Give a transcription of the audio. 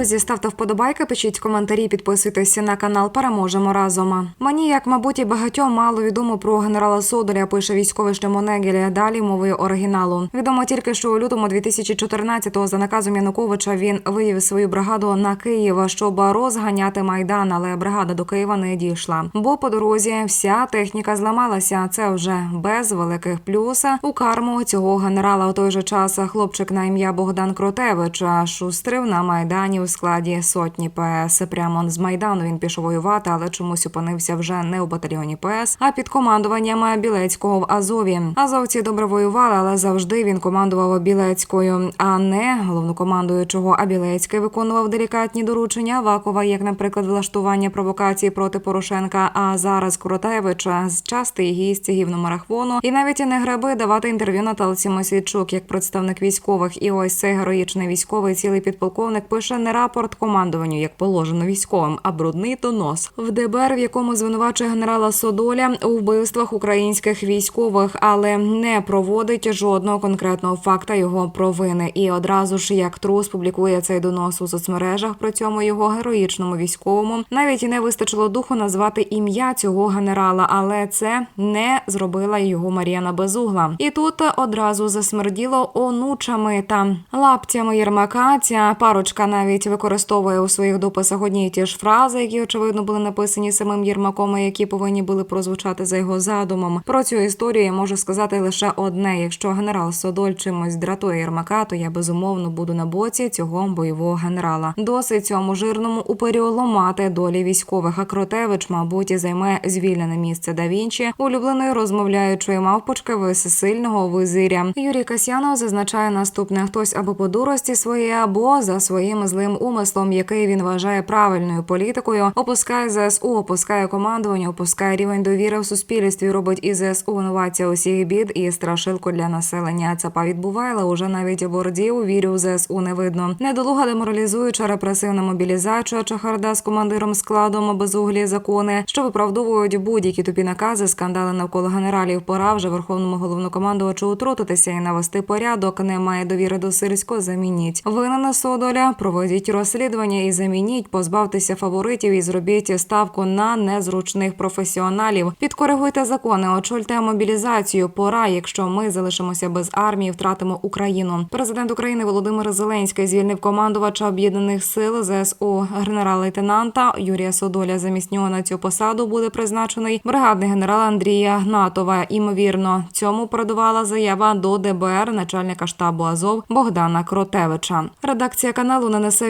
Друзі, ставте вподобайки, пишіть коментарі, підписуйтесь на канал. Переможемо разом. Мені, як мабуть, і багатьом мало відомо про генерала Содоля, пише військовий Штемонегель. Далі мовою оригіналу. Відомо тільки, що у лютому 2014-го за наказом Януковича він вивів свою бригаду на Київ, щоб розганяти майдан, але бригада до Києва не дійшла. Бо по дорозі вся техніка зламалася. Це вже без великих плюс. У карму цього генерала у той же час хлопчик на ім'я Богдан Кротевич шустрив на майдані складі сотні ПС. Прямо з майдану він пішов воювати, але чомусь опинився вже не у батальйоні ПС, а під командуванням Білецького в Азові. Азовці добре воювали, але завжди він командував Білецькою, а не головнокомандуючого. А Білецький виконував делікатні доручення Авакова, як, наприклад, влаштування провокації проти Порошенка. А зараз Кротевич з частий гість гівномарахвону і навіть і не граби давати інтерв'ю Наталці Мосвідчук як представник військових. І ось цей героїчний військовий цілий підполковник пише не рапорт командуванню, як положено військовим, а брудний донос в ДБР, в якому звинувачує генерала Содоля у вбивствах українських військових, але не проводить жодного конкретного факта його провини. І одразу ж як трус публікує цей донос у соцмережах. При цьому його героїчному військовому навіть і не вистачило духу назвати ім'я цього генерала, але це не зробила його Мар'яна Безугла. І тут одразу засмерділо онучами та лаптями Єрмака. Ця парочка навіть використовує у своїх дописах одні й ті ж фрази, які очевидно були написані самим Єрмаком, і які повинні були прозвучати за його задумом. Про цю історію я можу сказати лише одне: якщо генерал Содоль чимось дратує Єрмака, то я безумовно буду на боці цього бойового генерала. Досить цьому жирному уперю ломати долі військових. А Кротевич, мабуть, і займе звільнене місце да Вінчі, улюбленої розмовляючої мавпочки висильного визиря. Юрій Касьянов зазначає наступне: хтось або по дурості своєї, або за своїм злим умислом, який він вважає правильною політикою, опускає ЗСУ, опускає командування, опускає рівень довіри в суспільстві. Робить із ЗСУ винуватця усіх бід і страшилку для населення. Цапа відбувала уже навіть борді вірі у ЗСУ не видно. Недолуга деморалізуюча репресивна мобілізація чахарда з командиром складом безуглі закони, що виправдовують будь-які тупі накази, скандали навколо генералів. Пора вже верховному головнокомандувачу утрутитися і навести порядок. Немає довіри до сирського. Замініть винна Содоля. Проведіть розслідування і замініть, позбавтеся фаворитів і зробіть ставку на незручних професіоналів. Підкоригуйте закони, очольте мобілізацію. Пора, якщо ми залишимося без армії, втратимо Україну. Президент України Володимир Зеленський звільнив командувача об'єднаних сил ЗСУ генерал-лейтенанта Юрія Содоля. Замість нього на цю посаду буде призначений бригадний генерал Андрія Гнатова. Імовірно, цьому передувала заява до ДБР начальника штабу Азов Богдана Кротевича. Редакція каналу не несе